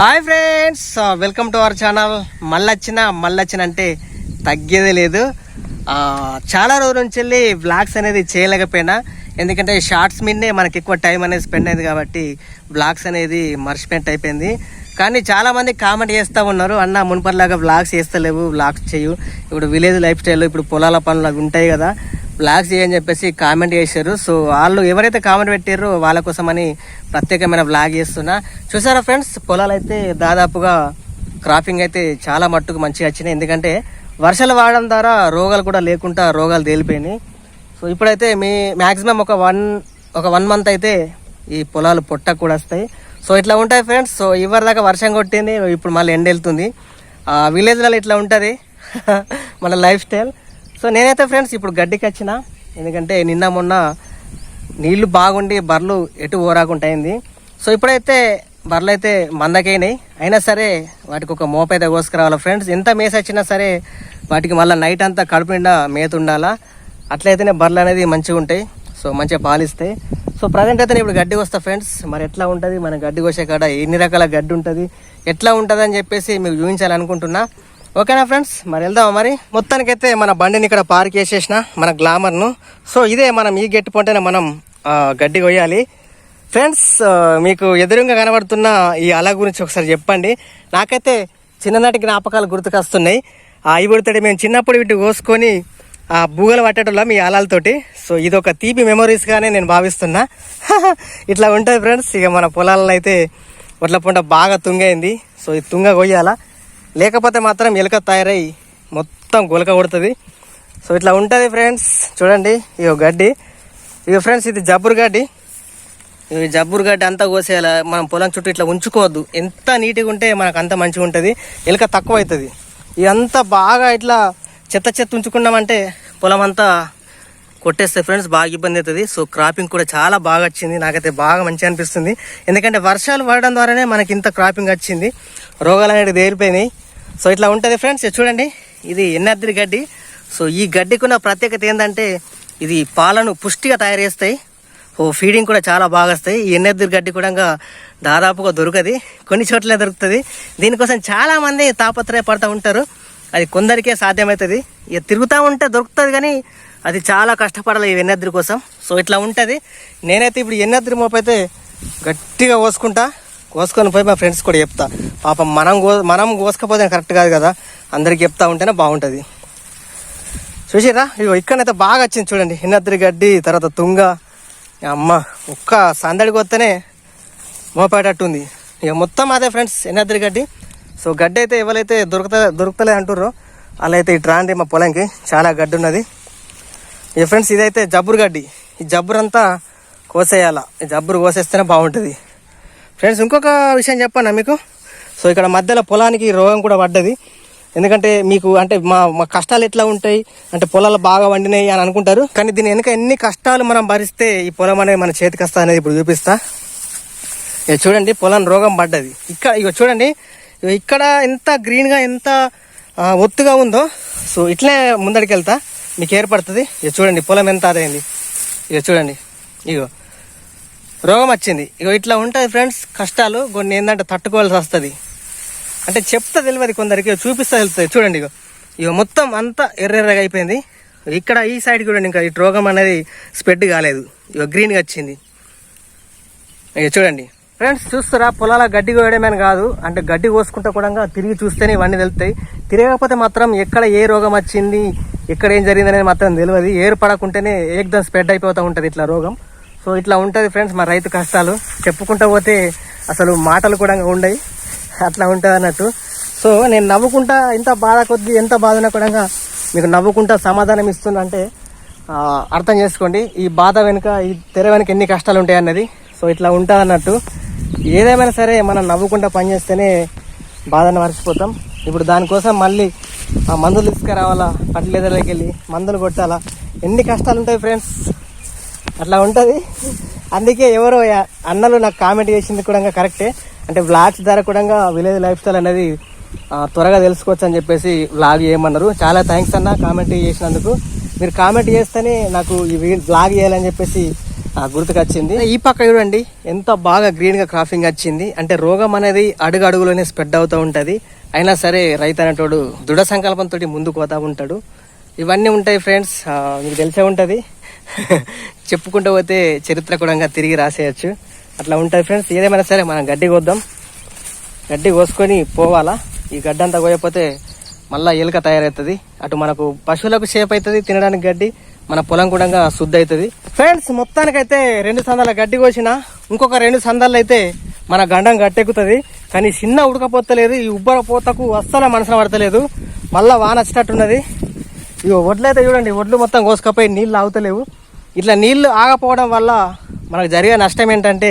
Hi friends welcome to our channel. మళ్ళొచ్చిన మళ్ళొచ్చిన అంటే తగ్గేదే లేదు. చాలా రోజుల నుంచి వెళ్ళి బ్లాగ్స్ అనేది చేయలేకపోయినా. ఎందుకంటే షార్ట్స్ మీదనే మనకి ఎక్కువ టైం అనేది స్పెండ్ అయింది కాబట్టి బ్లాగ్స్ అనేది మర్చిపోయినట్టు అయిపోయింది. కానీ చాలామంది కామెంట్ చేస్తూ ఉన్నారు అన్న మునుపటిలాగా బ్లాగ్స్ చేస్తలేవు బ్లాగ్స్ చేయు. ఇప్పుడు విలేజ్ లైఫ్ స్టైల్ ఇప్పుడు పొలాల పనులు అవి ఉంటాయి కదా. బ్లాగ్స్ చేయని చెప్పేసి కామెంట్ చేశారు. సో వాళ్ళు ఎవరైతే కామెంట్ పెట్టారో వాళ్ళ కోసమని ప్రత్యేకమైన బ్లాగ్ చేస్తున్నా. చూసారా ఫ్రెండ్స్ పొలాలు అయితే దాదాపుగా క్రాపింగ్ అయితే చాలా మట్టుకు మంచిగా వచ్చినాయి. ఎందుకంటే వర్షాలు వాడడం ద్వారా రోగాలు కూడా లేకుండా రోగాలు తేలిపోయినాయి. సో ఇప్పుడైతే మీ మ్యాక్సిమం ఒక వన్ ఒక వన్ మంత్ అయితే ఈ పొలాలు పొట్ట కూడా వస్తాయి. సో ఇట్లా ఉంటాయి ఫ్రెండ్స్. సో ఇవరి దాకా వర్షం కొట్టింది ఇప్పుడు మళ్ళీ ఎండ వెళ్తుంది విలేజ్లలో ఇట్లా ఉంటుంది. మన లైఫ్ స్టైల్. సో నేనైతే ఫ్రెండ్స్ ఇప్పుడు గడ్డికి వచ్చిన. ఎందుకంటే నిన్న మొన్న నీళ్ళు బాగుండి బర్రెలు ఎటు ఓరాకుండా సో ఇప్పుడైతే బర్రెలు అయితే మందకైనాయి. అయినా సరే వాటికి ఒక మోప కోసుకురావాలా ఫ్రెండ్స్? ఎంత మేసి వచ్చినా సరే వాటికి మళ్ళీ నైట్ అంతా కడుపు నిండా మేత ఉండాలా? అట్లయితేనే బర్రెలు అనేది మంచిగా ఉంటాయి. సో మంచిగా పాలిస్తాయి. సో ప్రజెంట్ అయితే నేను ఇప్పుడు గడ్డి వస్తా ఫ్రెండ్స్. మరి ఎట్లా ఉంటుంది? మన గడ్డి కోసే కాడ ఎన్ని రకాల గడ్డి ఉంటుంది? ఎట్లా ఉంటుంది అని చెప్పేసి మీకు చూపించాలనుకుంటున్నా. ఓకేనా ఫ్రెండ్స్? మరి వెళ్దామా మరి? మొత్తానికైతే మన బండిని ఇక్కడ పార్క్ చేసేసిన మన గ్లామర్ను. సో ఇదే మనం ఈ గెట్టు పొంటేనే మనం గడ్డి కొయ్యాలి. ఫ్రెండ్స్ మీకు ఎదురుగా కనబడుతున్న ఈ అల గురించి ఒకసారి చెప్పండి. నాకైతే చిన్ననాటి జ్ఞాపకాలు గుర్తుకొస్తున్నాయి ఆ ఇవిడితోటి మేము చిన్నప్పుడు వీటిని కోసుకొని ఆ బూగలు పట్టేటోళ్ళం ఈ అలాలతోటి. సో ఇది ఒక తీపి మెమరీస్గానే నేను భావిస్తున్నా. ఇట్లా ఉంటుంది ఫ్రెండ్స్. ఇక మన పొలాలలో అయితే వడ్ల పంట బాగా తుంగైంది. సో ఇది తుంగ కొయ్యాలా? లేకపోతే మాత్రం ఎలుక తయారై మొత్తం గులక కొడుతుంది. సో ఇట్లా ఉంటుంది ఫ్రెండ్స్. చూడండి ఇగో గడ్డి. ఇగో ఫ్రెండ్స్ ఇది జబ్బురు గడ్డి. ఈ జబ్బురు గడ్డి అంతా కోసేయాలి? మనం పొలం చుట్టూ ఇట్లా ఉంచుకోవద్దు. ఎంత నీట్గా ఉంటే మనకు అంత మంచిగా ఉంటుంది. ఎలుక తక్కువ అవుతుంది ఇదంతా బాగా ఇట్లా చెత్త చెత్త ఉంచుకున్నామంటే పొలం అంతా కొట్టేస్తే ఫ్రెండ్స్ బాగా ఇబ్బంది అవుతుంది. సో క్రాపింగ్ కూడా చాలా బాగా వచ్చింది. నాకైతే బాగా మంచిగా అనిపిస్తుంది. ఎందుకంటే వర్షాలు పడడం ద్వారానే మనకి ఇంత క్రాపింగ్ వచ్చింది. రోగాలు అనేవి తేలిపోయినాయి. సో ఇట్లా ఉంటుంది ఫ్రెండ్స్ చూడండి ఇది ఎన్నద్రి గడ్డి. సో ఈ గడ్డికున్న ప్రత్యేకత ఏంటంటే ఇది పాలను పుష్టిగా తయారు చేస్తాయి. ఓ ఫీడింగ్ కూడా చాలా బాగా వస్తాయి. ఈ ఎన్నెద్దురు గడ్డి కూడా దాదాపుగా దొరకది. కొన్ని చోట్లే దొరుకుతుంది. దీనికోసం చాలామంది తాపత్రయపడుతూ ఉంటారు. అది కొందరికే సాధ్యమవుతుంది. ఇక తిరుగుతూ ఉంటే దొరుకుతుంది కానీ అది చాలా కష్టపడాలి ఈ వెన్నెద్దురి కోసం. సో ఇట్లా ఉంటుంది. నేనైతే ఇప్పుడు ఎన్నెద్దురి మోపైతే గట్టిగా కోసుకుంటా. కోసుకొని పోయి మా ఫ్రెండ్స్ కూడా చెప్తా. పాపం మనం కో మనం కోసుకపోతే కరెక్ట్ కాదు కదా. అందరికి చెప్తా ఉంటేనే బాగుంటుంది. చూసిరా ఇగో ఇక్కడైతే బాగా వచ్చింది చూడండి. హిన్నద్రి గడ్డి తర్వాత తుంగ. అమ్మ ఒక్క సందడికి వస్తేనే మోపేటట్టుంది. ఇక మొత్తం అదే ఫ్రెండ్స్ హిన్నద్రి గడ్డి. సో గడ్డి అయితే ఎవరైతే దొరుకుతా దొరుకుతలే అంటుర్రో అలా అయితే ఇటు రాండి మా పొలంకి. చాలా గడ్డి ఉన్నది. ఇక ఫ్రెండ్స్ ఇదైతే జబ్బురు గడ్డి. ఈ జబ్బురంతా కోసేయాల. ఈ జబ్బురు కోసేస్తేనే బాగుంటుంది. ఫ్రెండ్స్ ఇంకొక విషయం చెప్పాను మీకు? సో ఇక్కడ మధ్యలో పొలానికి రోగం కూడా పడ్డది. ఎందుకంటే మీకు అంటే మా మా కష్టాలు ఎట్లా ఉంటాయి? అంటే పొలాలు బాగా వండినాయి అని అనుకుంటారు. కానీ దీని వెనుక ఎన్ని కష్టాలు మనం భరిస్తే ఈ పొలం అనేది మన చేతికి వస్తా అనేది ఇప్పుడు చూపిస్తా. ఇక చూడండి పొలం రోగం పడ్డది. ఇక్కడ ఇక చూడండి ఇక్కడ ఎంత గ్రీన్గా ఎంత ఒత్తుగా ఉందో. సో ఇట్లే ముందడికి వెళ్తా మీకు ఏర్పడుతుంది. ఇక చూడండి పొలం ఎంత అదైంది ఇక చూడండి ఇగో. రోగం వచ్చింది. ఇగో ఇట్లా ఉంటుంది ఫ్రెండ్స్ కష్టాలు కొన్ని ఏంటంటే తట్టుకోవాల్సి వస్తుంది. అంటే చెప్తా తెలియదు కొందరికి చూపిస్తా తెలుస్తుంది. చూడండి ఇగో. ఇగో మొత్తం అంతా ఎర్రెర్రగా అయిపోయింది. ఇక్కడ ఈ సైడ్ చూడండి ఇంకా ఈ రోగం అనేది స్ప్రెడ్ కాలేదు. ఇగో గ్రీన్గా వచ్చింది. ఇక చూడండి. ఫ్రెండ్స్ చూస్తారా? పొలాల గడ్డి కోయడమని కాదు. అంటే గడ్డి కోసుకుంటా కూడా తిరిగి చూస్తేనే ఇవన్నీ వెళ్తాయి తిరగకపోతే మాత్రం ఎక్కడ ఏ రోగం వచ్చింది ఎక్కడ ఏం జరిగింది అనేది మాత్రం తెలియదు. ఏరు పడకుంటేనే ఏకదం స్ప్రెడ్ అయిపోతూ ఉంటుంది ఇట్లా రోగం. సో ఇట్లా ఉంటుంది ఫ్రెండ్స్ మా రైతు కష్టాలు. చెప్పుకుంటూ పోతే అసలు మాటలు కూడా ఉండవు అట్లా ఉంటుంది అన్నట్టు. సో నేను నవ్వుకుంటా ఇంత బాధ కొద్ది ఎంత బాధన కూడా మీకు నవ్వుకుంటా సమాధానం ఇస్తున్నా అంటే అర్థం చేసుకోండి. ఈ బాధ వెనుక ఈ తెర వెనుక ఎన్ని కష్టాలు ఉంటాయి అన్నది. సో ఇట్లా ఉంటుంది అన్నట్టు. ఏదేమైనా సరే మనం నవ్వుకుంటా పనిచేస్తేనే బాధను మర్చిపోతాం. ఇప్పుడు దానికోసం మళ్ళీ ఆ మందులు తీసుకురావాలా ఫర్టిలైజర్లోకి వెళ్ళి మందులు కొట్టాలా? ఎన్ని కష్టాలు ఉంటాయి ఫ్రెండ్స్? అట్లా ఉంటుంది. అందుకే ఎవరో అన్నలు నాకు కామెంట్ చేసింది కూడా కరెక్టే అంటే వ్లాగ్స్ ద్వారా కూడా విలేజ్ లైఫ్ స్టైల్ అనేది త్వరగా తెలుసుకోవచ్చు అని చెప్పేసి వ్లాగ్ చేయమన్నారు. చాలా థ్యాంక్స్ అన్న కామెంట్ చేసినందుకు. మీరు కామెంట్ చేస్తేనే నాకు ఈ వ్లాగ్ చేయాలని చెప్పేసి గుర్తుకొచ్చింది. ఈ పక్క చూడండి ఎంత బాగా గ్రీన్గా క్రాఫింగ్ వచ్చింది. అంటే రోగం అనేది అడుగు అడుగులోనే స్ప్రెడ్ అవుతూ ఉంటుంది. అయినా సరే రైతు అనేటోడు దృఢ సంకల్పంతో ముందుకు పోతా ఉంటాడు. ఇవన్నీ ఉంటాయి ఫ్రెండ్స్ మీకు తెలిసే ఉంటుంది. చెప్పుకుంటూ పోతే చరిత్ర కూడా తిరిగి రాసేయచ్చు. అట్లా ఉంటుంది ఫ్రెండ్స్. ఏదేమైనా సరే మనం గడ్డి కోద్దాం. గడ్డి కోసుకొని పోవాలా? ఈ గడ్డి అంతా కోయకపోతే మళ్ళీ ఎలుక తయారవుతుంది. అటు మనకు పశువులకు షేప్ అవుతుంది తినడానికి గడ్డి. మన పొలం కూడా శుద్ధి అవుతుంది. ఫ్రెండ్స్ మొత్తానికైతే రెండు సందాల గడ్డి కోసిన ఇంకొక రెండు సందాలు అయితే మన గండం గట్టెక్కుతుంది. కానీ చిన్న ఉడకపోతలేదు. ఈ ఉబ్బర పోతకు అస్సలు మనసున పడతలేదు. మళ్ళీ వాన వచ్చినట్టున్నది ఇగో వడ్లు అయితే చూడండి. వడ్లు మొత్తం కోసుకపోయి నీళ్ళు ఆగుతలేవు ఇట్లా నీళ్ళు ఆగపోవడం వల్ల మనకు జరిగే నష్టం ఏంటంటే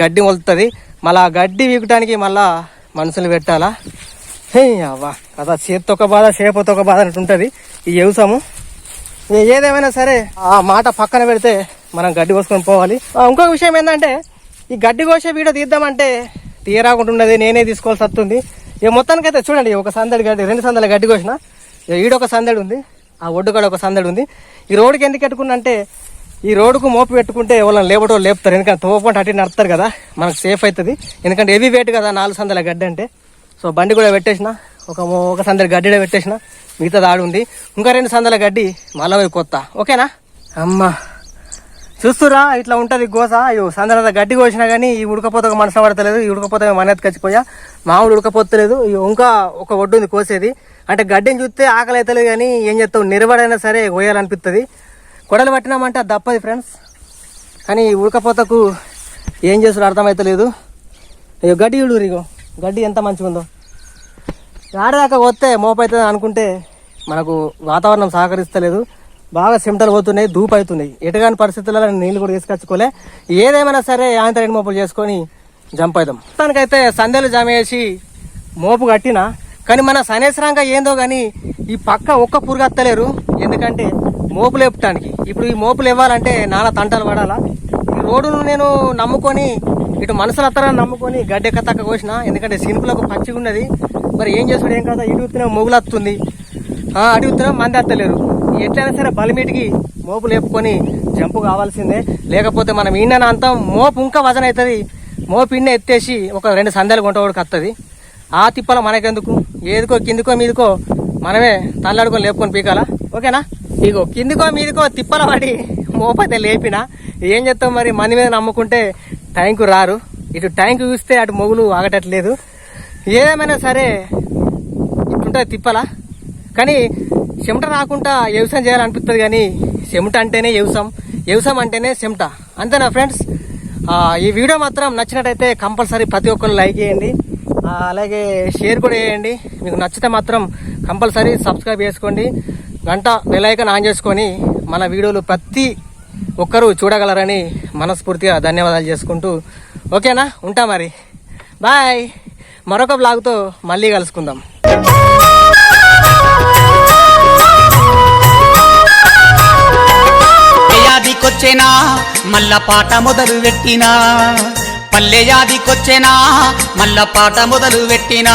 గడ్డి మొలుతుంది. మళ్ళా ఆ గడ్డి వీకటానికి మళ్ళా మనుషులు పెట్టాలా? హే అవ్వా కదా చేతితో ఒక బాధ చేపతో ఒక బాధ అన్నట్టు ఉంటుంది. ఈ వ్యవసాయము ఏదేమైనా సరే ఆ మాట పక్కన పెడితే మనం గడ్డి కోసుకొని పోవాలి. ఇంకొక విషయం ఏంటంటే ఈ గడ్డి కోసే వీడియో తీద్దామంటే తీయరాకుంటున్నది నేనే తీసుకోవాల్సి వస్తుంది. ఇక మొత్తానికైతే చూడండి ఒక సందడి గడ్డి రెండు సందల గడ్డి కోసిన. ఇక ఈడొక సందడి ఉంది. ఆ ఒడ్డు కూడా ఒక సందడి ఉంది. ఈ రోడ్డుకి ఎందుకు పెట్టుకున్నా అంటే ఈ రోడ్డుకు మోపు పెట్టుకుంటే ఎవరైనా లేపటో లేపుతారు. ఎందుకంటే తోపంటే అటు నడతారు నడుస్తారు కదా మనకు సేఫ్ అవుతుంది ఎందుకంటే హెవీ వెయిట్ కదా నాలుగు సందల గడ్డి అంటే. సో బండి కూడా పెట్టేసిన ఒక ఒక సందల గడ్డి పెట్టేసిన మిగతా ఆడు ఉంది ఇంకా రెండు సందల గడ్డి మళ్ళీ కొత్త. ఓకేనా? అమ్మా. చూస్తురా ఇట్లా ఉంటుంది గోస. అయ్యో సందర్భ గడ్డి కోసినా కానీ ఈ ఉడకపోతే మనసు పడతలేదు ఈ ఉడకపోతే మన ఎత్తుకొచ్చిపోయా మామూలు ఉడకపోతలేదు. ఈ ఇంకా ఒక ఒడ్డు ఉంది కోసేది. అంటే గడ్డిని చూస్తే ఆకలి అవుతలేదు కానీ ఏం చేస్తావు? నిలబడైనా సరే కోయాలనిపిస్తుంది కొడలు పట్టినామంటే అది తప్పది ఫ్రెండ్స్. కానీ ఈ ఉడకపోతకు ఏం చేస్తాడు అర్థమవుతలేదు అయ్యో గడ్డి చూడు ఇగో. గడ్డి ఎంత మంచిగా ఉందో ఆడదాకా వస్తే మోపవుతుంది అనుకుంటే మనకు వాతావరణం సహకరిస్తలేదు. బాగా సిమ్టలు పోతున్నాయి దూపు అవుతున్నాయి. ఎటుగాని పరిస్థితులలో నీళ్ళు కూడా తీసుకొచ్చుకోలే. ఏదేమైనా సరే యాంత్రం మోపులు చేసుకొని జంప్ అవుతాం మొత్తానికైతే సందేలు జమ చేసి మోపు కట్టిన కానీ మన సనేశ్వరంగా ఏందో కానీ ఈ పక్క ఒక్క పురుగు అత్తలేరు. ఎందుకంటే మోపు లేపటానికి. ఇప్పుడు ఈ మోపులు ఇవ్వాలంటే నానా తంటలు పడాలా? ఈ రోడ్డును నేను నమ్ముకొని ఇటు మనసులు అత్తరని నమ్ముకొని గడ్డెక్క తక్క కోసిన ఎందుకంటే సినుపులకు పచ్చిగా ఉన్నది మరి ఏం చేస్తాడు ఏం కదా ఇటు మొగులు వస్తుంది ఆ, మంది అత్తలేరు. ఎట్లయినా సరే బలిమిటికి మోపు లేపుకొని జంపు కావాల్సిందే. లేకపోతే మనం ఈయన అంతా మోపు ఇంకా వజన అవుతుంది. మోపు ఇన్న ఎత్తేసి ఒక రెండు సందేలు కొంటవాడికి వస్తుంది ఆ తిప్పలో మనకెందుకు? ఏదికో కిందికో మీదికో మనమే తల్లాడుకొని లేపుకొని పీకాలా? ఓకేనా? ఇగో కిందికో మీదికో తిప్పల పడి మోపైతే లేపిన ఏం చెప్తాం మరి? మన మీద నమ్ముకుంటే టైంకు రారు. ఇటు టైంకు చూస్తే అటు మొగులు ఆగటట్లేదు. ఏదేమైనా సరే ఇట్టుంటే తిప్పలా. కానీ చెమట రాకుండా వ్యవసాయం చేయాలనిపిస్తుంది కానీ చెమట అంటేనే వ్యవసాయం వ్యవసాయం అంటేనే చెమట. అంతేనా ఫ్రెండ్స్ ఈ వీడియో మాత్రం నచ్చినట్టయితే కంపల్సరీ ప్రతి ఒక్కరు లైక్ చేయండి. అలాగే షేర్ కూడా చేయండి. మీకు నచ్చితే మాత్రం కంపల్సరీ సబ్స్క్రైబ్ చేసుకోండి. గంట వెలైకన్ ఆన్ చేసుకొని మన వీడియోలు ప్రతి ఒక్కరూ చూడగలరని మనస్ఫూర్తిగా ధన్యవాదాలు చేసుకుంటూ. ఓకేనా? ఉంటా మరి. బాయ్. మరొక బ్లాగ్తో మళ్ళీ కలుసుకుందాం. వచ్చేనా మల్ల పాట మొదలు పెట్టినా? పల్లె యాదికొచ్చేనా? మల్ల పాట మొదలు పెట్టినా?